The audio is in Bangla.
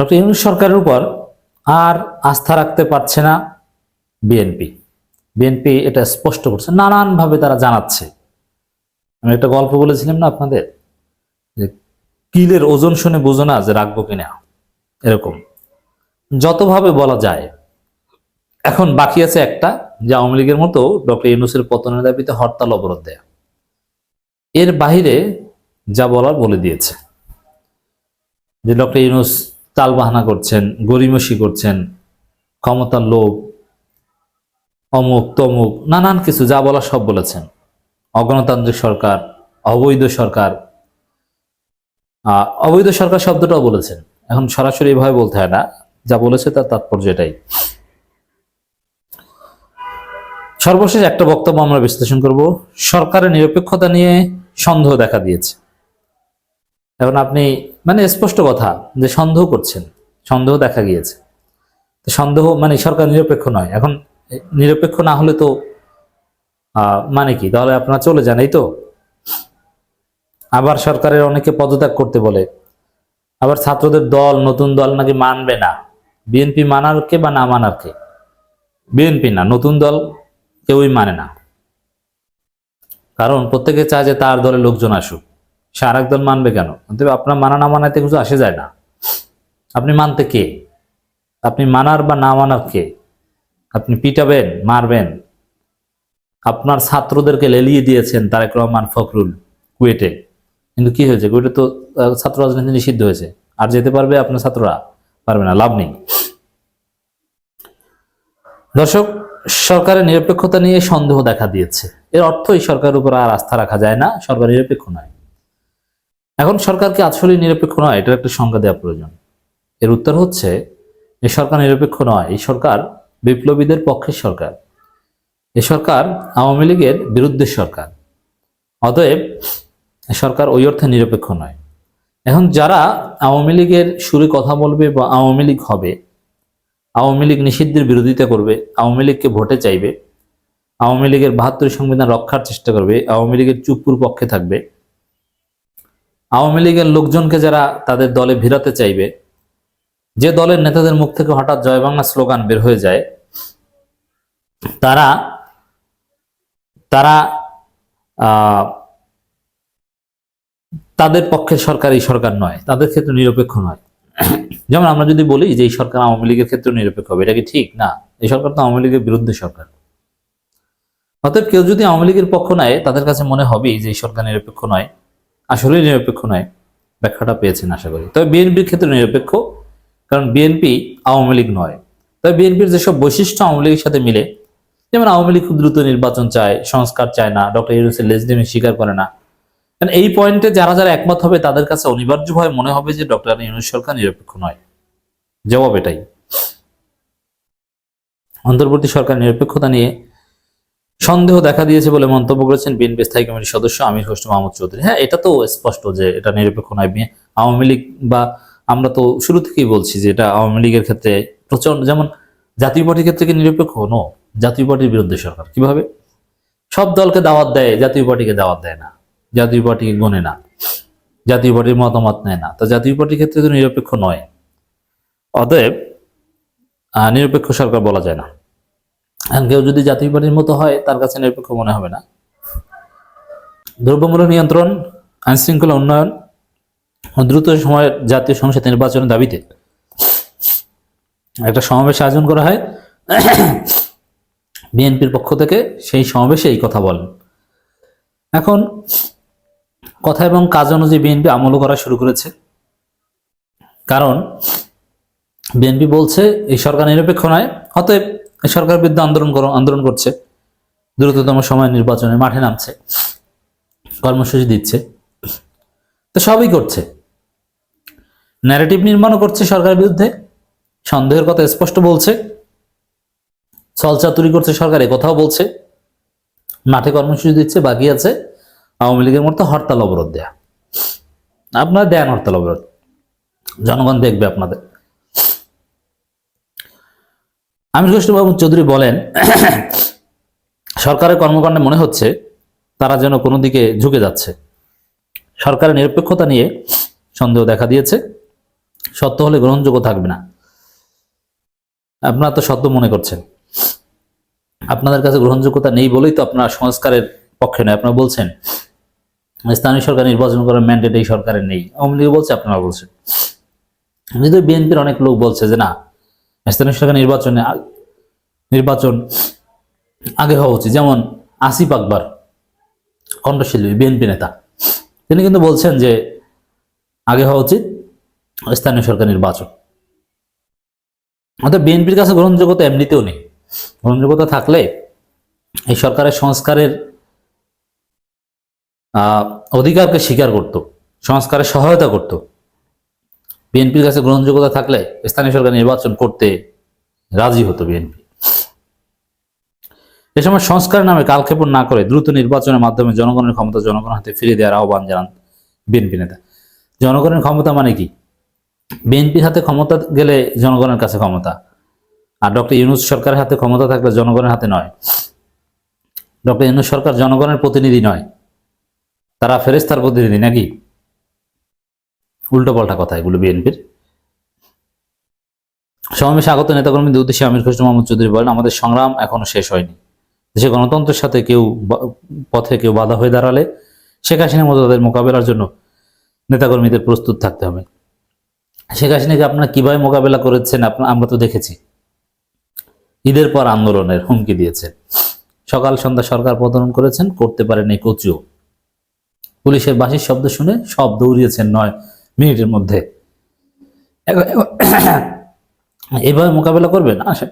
ডক্টর ইউনুস সরকারের উপর আর আস্থা রাখতে পারছে না বিএনপি। বিএনপি এটা স্পষ্ট করছে, নানানভাবে তারা জানাচ্ছে। আমি একটা গল্প বলেছিলাম না আপনাদের? যে কিলের ওজন শুনে বুঝো না যে রাখব কিনা। এরকম। যতভাবে বলা যায়, এখন বাকি আছে একটা, যে আওয়ামী লীগের মতো ডক্টর ইউনুসের পতনের দাবিতে হরতাল অবরোধ দেয়া। এর বাহিরে যা বলার বলে দিয়েছে। যে ডক্টর ইউনুস তাল বাহানা করছেন গরিমসি করছেন, ক্ষমতার লোভ, অমুক, তমুক, নানান কিছু, যা বলা সব বলেছেন। অগণতান্ত্রিক সরকার, অবৈধ সরকার অবৈধ সরকার শব্দটাও বলেছেন। এখন সরাসরি এভাবে বলতে হয় না, যা বলেছে তার তাৎপর্য এটাই। সর্বশেষ একটা বক্তব্য আমরা বিশ্লেষণ করব। সরকারের নিরপেক্ষতা নিয়ে সন্দেহ দেখা দিয়েছে। এখন আপনি মানে স্পষ্ট কথা যে সন্দেহ করছেন, সন্দেহ দেখা গিয়েছে। সন্দেহ মানে সরকার নিরপেক্ষ নয়। এখন নিরপেক্ষ না হলে তো মানে কি? তাহলে আপনারা চলে যান, এই তো? আবার সরকারের অনেকে পদত্যাগ করতে বলে, আবার ছাত্রদের দল, নতুন দল নাকি মানবে না? বিএনপি মানার কে বা না মানার কে? বিএনপি না, নতুন দল কেউই মানে না। কারণ প্রত্যেকে চায় যে তার দলে লোকজন আসুক। সে আর দল মানবে কেন? আপনার মানা না মানাতে কিছু আসে যায় না। আপনি মানতে কে? আপনি মানার বা না মানার কে? আপনি পিটাবেন, মারবেন। আপনার ছাত্রদেরকে লেলিয়ে দিয়েছেন তারেক রহমান ফখরুল কুয়েটে। কিন্তু কি হয়েছে? কুয়েটে তো ছাত্র রাজনীতি নিষিদ্ধ হয়েছে। আর যেতে পারবে আপনার ছাত্ররা? পারবে না, লাভ নেই। দর্শক, সরকারের নিরপেক্ষতা নিয়ে সন্দেহ দেখা দিয়েছে। এর অর্থ এই সরকারের উপর আর আস্থা রাখা যায় না। সরকার নিরপেক্ষ নয়। এখন সরকারকে আসলে নিরপেক্ষ নয়, এটার একটা সংজ্ঞা দেওয়া প্রয়োজন। এর উত্তর হচ্ছে এই সরকার নিরপেক্ষ নয়, এই সরকার বিপ্লবীদের পক্ষের সরকার। এই সরকার আওয়ামী লীগের বিরুদ্ধে সরকার। অতএব সরকার ওই অর্থে নিরপেক্ষ নয়। এখন যারা আওয়ামী লীগের সুরে কথা বলবে বা আওয়ামী লীগ হবে, আওয়ামী লীগ নিষিদ্ধের বিরোধিতা করবে, আওয়ামী লীগকে ভোটে চাইবে, আওয়ামী লীগের বাহাত্তর সংবিধান রক্ষার চেষ্টা করবে, আওয়ামী লীগের চুপুর পক্ষে থাকবে আওয়ামী লীগের লোকজনকে যারা তাদের দলে ভিড়াতে চাইবে, যে দলের নেতাদের মুখ থেকে হঠাৎ জয় বাংলা স্লোগান বের হয়ে যায়, তারা তারা তাদের পক্ষের সরকার এই সরকার নয়, তাদের ক্ষেত্রে নিরপেক্ষ নয়। যেমন আমরা যদি বলি যে এই সরকার আওয়ামী লীগের ক্ষেত্রে নিরপেক্ষ হবে, এটা কি ঠিক? না, এই সরকার তো আওয়ামী লীগের বিরুদ্ধে সরকার। অতএব কেউ যদি আওয়ামী লীগের পক্ষ নেয়, তাদের কাছে মনে হবেই যে এই সরকার নিরপেক্ষ নয়। আসলেই নিরপেক্ষ নয়, ব্যাখ্যাটা পেয়েছেন আশা করি। তবে বিএনপির ক্ষেত্রে নিরপেক্ষ, কারণ বিএনপি আওয়ামী লীগ নয়। তবে বিএনপির যেসব বৈশিষ্ট্য আওয়ামী লীগের সাথে মিলে, যেমন আওয়ামী লীগ খুব দ্রুত নির্বাচন চায়, সংস্কার চায় না, ডক্টর ইউনুসের লেজডিমি স্বীকার করে না। কারণ এই পয়েন্টে যারা যারা একমত হবে, তাদের কাছে অনিবার্যভাবে মনে হবে যে ডক্টর ইউনুস সরকার নিরপেক্ষ নয়। জবাব এটাই। অন্তর্বর্তী সরকার নিরপেক্ষতা নিয়ে সন্দেহ দেখা দিয়েছে বলে মন্তব্য করেছেন বিএনপি স্থায়ী কমিটির সদস্য আমির হোসেন মাহমুদ চৌধুরী। হ্যাঁ এটা তো স্পষ্ট যে এটা নিরপেক্ষ নয় আওয়ামী লীগ বা আমরা তো শুরু থেকেই বলছি যে এটা আওয়ামী লীগের ক্ষেত্রে প্রচণ্ড যেমন জাতীয় পার্টির ক্ষেত্রে কি নিরপেক্ষ? নো জাতীয় পার্টির বিরুদ্ধে সরকার। কীভাবে? সব দলকে দাওয়াত দেয়, জাতীয় পার্টিকে দাওয়াত দেয় না। জাতীয় পার্টিকে গণে না। জাতীয় পার্টির মতামত নেয় না। তো জাতীয় পার্টির ক্ষেত্রে তো নিরপেক্ষ নয়। অতএব নিরপেক্ষ সরকার বলা যায় না। এখন কেউ যদি জাতীয় পার্টির মতো হয়, তার কাছে নিরপেক্ষ মনে হবে না। দ্রব্যমূল্য নিয়ন্ত্রণ আইন শৃঙ্খলা উন্নয়ন দ্রুত সময়ের জাতীয় সংসদ নির্বাচনের দাবিতে একটা সমাবেশ আয়োজন করা হয়। বিএনপির পক্ষ থেকে সেই সমাবেশে এই কথা বলেন। এখন কথা এবং কাজ অনুযায়ী বিএনপি আমলও করা শুরু করেছে। কারণ বিএনপি বলছে, এই সরকার নিরপেক্ষ নয়, অতএব সরকার বিরুদ্ধে আন্দোলন আন্দোলন করছে। দ্রুততম সময় নির্বাচনে মাঠে নামছে। কর্মসূচি দিচ্ছে। তো সবই করছে। ন্যারেটিভ নির্মাণও করছে সরকারের বিরুদ্ধে। সন্দেহের কথা স্পষ্ট বলছে। ছলচাতুরি করছে সরকার কথাও বলছে। মাঠে কর্মসূচি দিচ্ছে, বাকি আছে। আওয়ামী লীগের মতো হরতাল অবরোধ দেয়া। আপনারা দেন হরতাল অবরোধ। জনগণ দেখবে আপনাদের। আমির বাবু চৌধুরী বলেন, সরকারের কর্মকাণ্ডে মনে হচ্ছে তারা যেন কোনো দিকে ঝুঁকে যাচ্ছে। সরকারের নিরপেক্ষতা নিয়ে সন্দেহ দেখা দিয়েছে। সত্য হলে গ্রহণযোগ্য থাকবে না। আপনারা তো সত্য মনে করছেন। আপনাদের কাছে গ্রহণযোগ্যতা নেই বলেই তো আপনারা সংস্কারের পক্ষে নয়। আপনারা বলছেন, স্থানীয় সরকার নির্বাচন করার ম্যান্ডেট এই সরকারের নেই। আওয়ামী লীগ বলছে আপনারা বলছেন। কিন্তু বিএনপির অনেক লোক বলছে যে না স্থানীয় সরকার নির্বাচনে নির্বাচন আগে হওয়া উচিত। যেমন আসিফ আকবর, কণ্ঠশিল্পী, বিএনপি নেতা। তিনি কিন্তু বলছেন যে আগে হওয়া উচিত স্থানীয় সরকার নির্বাচন। অর্থাৎ বিএনপির কাছে গ্রহণযোগ্যতা এমনিতেও নেই। গ্রহণযোগ্যতা থাকলে এই সরকারের সংস্কারের অধিকারকে স্বীকার করত, সংস্কারের সহায়তা করত। বিএনপির কাছে গ্রহণযোগ্যতা থাকলে স্থানীয় সরকার নির্বাচন করতে রাজি হতো বিএনপি। এ সময় সংস্কার নামে কালক্ষেপণ না করে দ্রুত নির্বাচনের মাধ্যমে জনগণের ক্ষমতা জনগণের হাতে ফিরিয়ে দেওয়ার আহ্বান জানান বিএনপি নেতা। জনগণের ক্ষমতা মানে কি? বিএনপির হাতে ক্ষমতা গেলে জনগণের কাছে ক্ষমতা। আর ডক্টর ইউনুস সরকারের হাতে ক্ষমতা থাকলে জনগণের হাতে নয়। ডক্টর ইউনুস সরকার জনগণের প্রতিনিধি নয়। তারা ফেরেস্তার প্রতিনিধি নাকি? উল্টো পাল্টা কথা এগুলো বিএনপির। সমাবেশে আগত নেতাকর্মীদের উদ্দেশ্যে আমির খসরু মোহাম্মদ চৌধুরী বলেন, আমাদের সংগ্রাম এখনও শেষ হয়নি। দেশে গণতন্ত্রের সাথে কেউ পথে কেউ বাধা হয়ে দাঁড়ালে শেখ হাসিনার মতো তাদের মোকাবেলার জন্য নেতাকর্মীদের প্রস্তুত থাকতে হবে। শেখ হাসিনাকে আপনারা কীভাবে মোকাবেলা করেছেন আপনার আমরা তো দেখেছি। ঈদের পর আন্দোলনের হুমকি দিয়েছেন সকাল সন্ধ্যা সরকার পতন করেছেন, করতে পারেন এই কচুও। পুলিশের বাঁশির শব্দ শুনে সব দৌড়িয়েছেন নয় মিনিটের মধ্যে। এভাবে মোকাবেলা করবেন? আসেন।